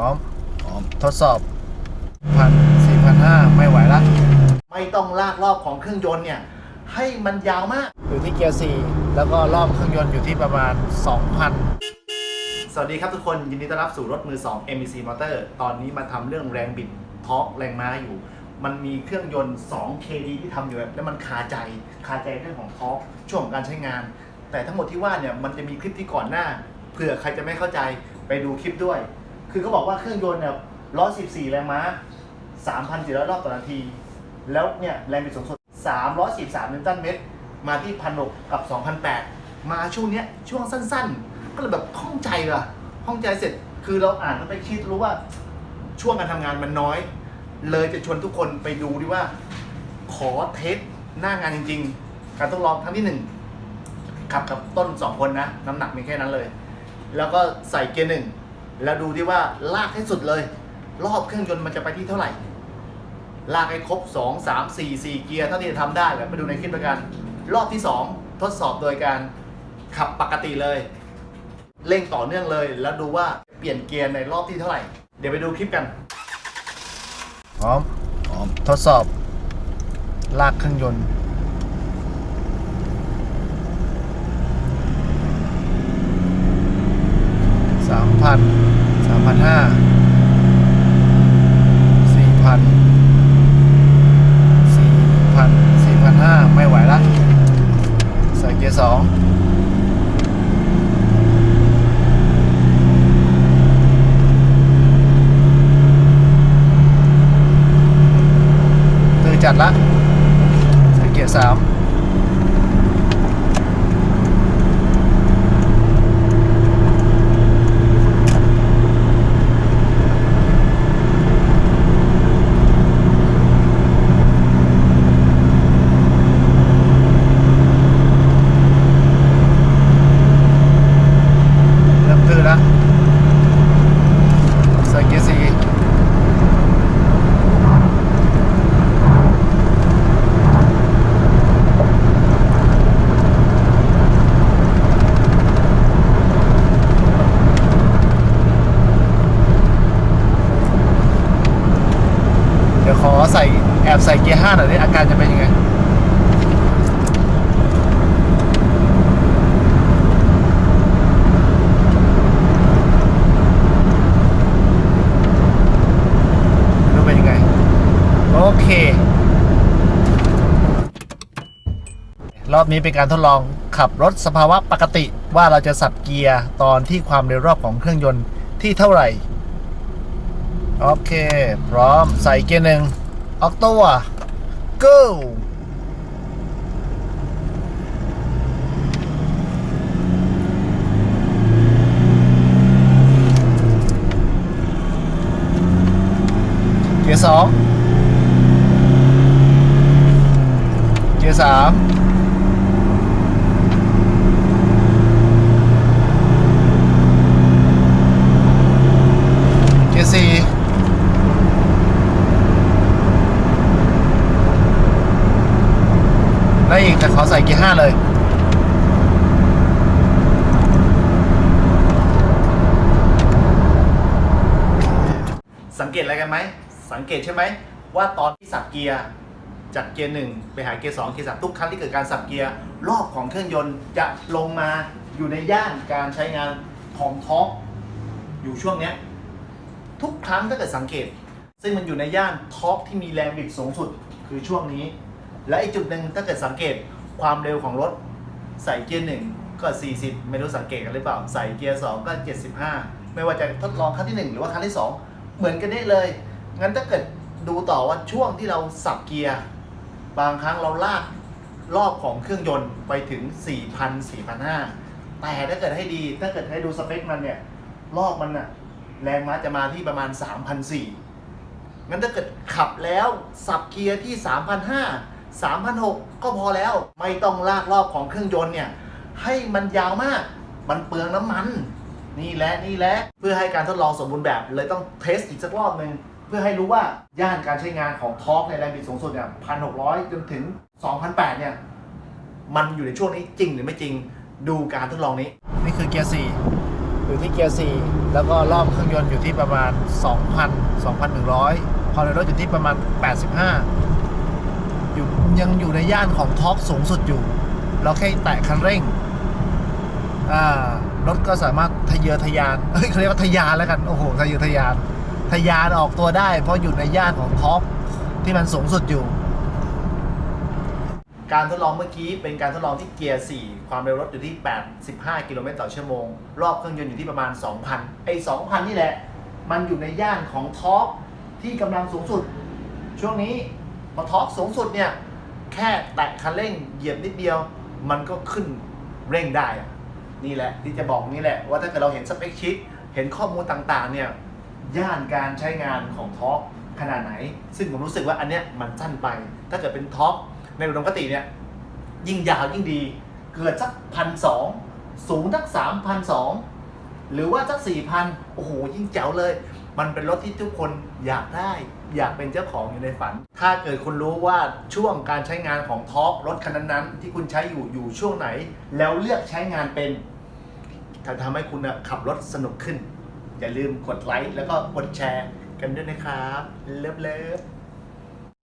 ร้อมพร้อมทดสอบพันสี่พันห้าไม่ไหวละ ไม่ต้องลากรอบของเครื่องยนต์เนี่ย ให้มันยาวมาก อยู่ที่เกียร์4แล้วก็รอบเครื่องยนต์อยู่ที่ประมาณ 2,000 สวัสดีครับทุกคนยินดีต้อนรับสู่รถมือ 2 MEC Motor ตอนนี้มาทำเรื่องแรงบิดทอร์กแรงม้าอยู่ มันมีเครื่องยนต์ 2 KD ที่ทำอยู่แล้วมันคาใจคาใจเรื่องของทอร์กช่วงของการใช้งาน แต่ทั้งหมดที่ว่าเนี่ยมันจะมีคลิปที่ก่อนหน้าเผื่อใครจะไม่เข้าใจไปดูคลิปด้วย คือเขาบอกว่าเครื่องยนต์เนี่ย114 แรงม้า 3,400 รอบต่อนาที แล้วเนี่ยแรงบิดสูงสุด343นิวตันเมตร มาที่พันหกับ 2,008 มาช่วงเนี้ยช่วงสั้นๆ ก็เลยแบบข้องใจว่ะข้องใจเสร็จคือเราอ่านแล้วไปคิดรู้ว่าช่วงการทำงานมันน้อย เลยจะชวนทุกคนไปดูดิว่า ขอเทสหน้างานจริง ๆ การทดลองครั้งที่หนึ่งขับกับต้นสองคนนะ น้ำหนักมีแค่นั้นเลย แล้วก็ใส่เกียร์หนึ่ง แล้วดูที่ว่าลากให้สุดเลย รอบเครื่องยนต์มันจะไปที่เท่าไหร่ ลากให้ครบ 2 3 4 4 เกียร์เท่าที่จะทำได้แหละไปดูในคลิปแล้วกัน รอบที่ 2 ทดสอบโดยการขับปกติเลย เร่งต่อเนื่องเลย แล้วดูว่าเปลี่ยนเกียร์ในรอบที่เท่าไหร่ เดี๋ยวไปดูคลิปกัน พร้อมพร้อมทดสอบ ลากเครื่องยนต์ สามพัน สาม พันห้าสี่พันสี่พันสี่พันห้าไม่ไหวละใส่เกียร์สองตือจัดละใส่เกียร์สามเริ่มตื้อละใส่เกียร์สี่เดี๋ยวขอใส่แอบใส่เกียร์ห้าหน่อยดิอาการจะเป็นยังไงรู้เป็นยังไง โอเค รอบนี้เป็นการทดลองขับรถสภาวะปกติว่าเราจะสับเกียร์ตอนที่ความเร็วรอบของเครื่องยนต์ที่เท่าไหร่ โอเค พร้อมใส่เกียร์หนึ่ง ออกตัว go เกียร์สองเกียร์สามเกียร์สี่ แล้วอีกแต่ขอใส่เกียร์ห้าเลย สังเกตอะไรกันไหม สังเกตใช่ไหม ว่าตอนที่สับเกียร์จากเกียร์หนึ่งไปหาเกียร์สองเกียร์สามทุกครั้งที่เกิดการสับเกียร์รอบของเครื่องยนต์จะลงมาอยู่ในย่านการใช้งานของท็อร์กอยู่ช่วงเนี้ยทุกครั้งถ้าเกิดสังเกต ซึ่งมันอยู่ในย่านท็อร์กที่มีแรงบิดสูงสุดคือช่วงนี้ และอีกจุดหนึ่งถ้าเกิดสังเกตความเร็วของรถ ใส่เกียร์หนึ่งก็ 40 ไม่รู้สังเกตกันหรือเปล่า ใส่เกียร์สองก็ 75 ไม่ว่าจะทดลองครั้งที่หนึ่งหรือว่าครั้งที่สองเหมือนกันได้เลย งั้นถ้าเกิดดูต่อว่าช่วงที่เราสับเกียร์ บางครั้งเราลากรอบของเครื่องยนต์ไปถึง 4,000 4,500 แต่ถ้าเกิดให้ดี ถ้าเกิดให้ดูสเปคมันเนี่ย รอบมันอะแรงม้าจะมาที่ประมาณ 3,400งั้นถ้าเกิดขับแล้วสับเกียร์ที่ 3,500 3,600 ก็พอแล้ว ไม่ต้องลากรอบของเครื่องยนต์เนี่ย ให้มันยาวมาก มันเปลืองน้ำมัน นี่แหละนี่แหละ เพื่อให้การทดลองสมบูรณ์แบบ เลยต้องเทสอีกสักรอบหนึ่งเพื่อให้รู้ว่าย่านการใช้งานของทอร์กในแรงบิดสูงสุดเนี่ยพันหกจนถึงสองพันแปดเนี่ย มันอยู่ในช่วงนี้จริงหรือไม่จริง ดูการทดลองนี้ นี่คือเกียร์สี่อยู่ที่เกียร์4แล้วก็รอบเครื่องยนต์อยู่ที่ประมาณ 2,000 2,100 ความเร็วรถอยู่ที่ประมาณ 85 อยู่ยังอยู่ในย่านของท็อกสูงสุดอยู่ เราแค่แตะคันเร่งอ่ารถก็สามารถทะเยอทะยานเฮ้ยเขาเรียกว่าทะยานแล้วกันโอ้โหทะเยอทะยาน ทะยานออกตัวได้ เพราะอยู่ในย่านของท็อปที่มันสูงสุดอยู่ การทดลองเมื่อกี้เป็นการทดลองที่เกียร์ 4 ความเร็วรถอยู่ที่ 85 กิโลเมตรต่อชั่วโมง รอบเครื่องยนต์อยู่ที่ประมาณ 2,000 ไอ้ 2,000 นี่แหละ มันอยู่ในย่านของท็อกที่กำลังสูงสุด ช่วงนี้ พอทอกสูงสุดเนี่ยแค่แตะคันเร่งเหยียบนิดเดียว มันก็ขึ้นเร่งได้ นี่แหละที่จะบอกนี่แหละว่าถ้าเกิดเราเห็นสเปคชิปเห็นข้อมูลต่างๆเนี่ยย่านการใช้งานของท็อปขนาดไหน ซึ่งผมรู้สึกว่าอันเนี้ยมันสั้นไป ถ้าเกิดเป็นท็อปในอุดมคติเนี่ยยิ่งยาวยิ่งดี เกิดสักพันสองสูงสักสามพันสองหรือว่าสักสี่พันโอ้โหยิ่งเจ๋วเลย มันเป็นรถที่ทุกคนอยากได้ อยากเป็นเจ้าของอยู่ในฝัน ถ้าเกิดคุณรู้ว่าช่วงการใช้งานของท็อปรถคันนั้นๆ ที่คุณใช้อยู่อยู่ช่วงไหน แล้วเลือกใช้งานเป็นจะทำให้คุณขับรถสนุกขึ้น อย่าลืมกดไลค์แล้วก็กดแชร์กันด้วยนะครับ เลิฟเลิฟ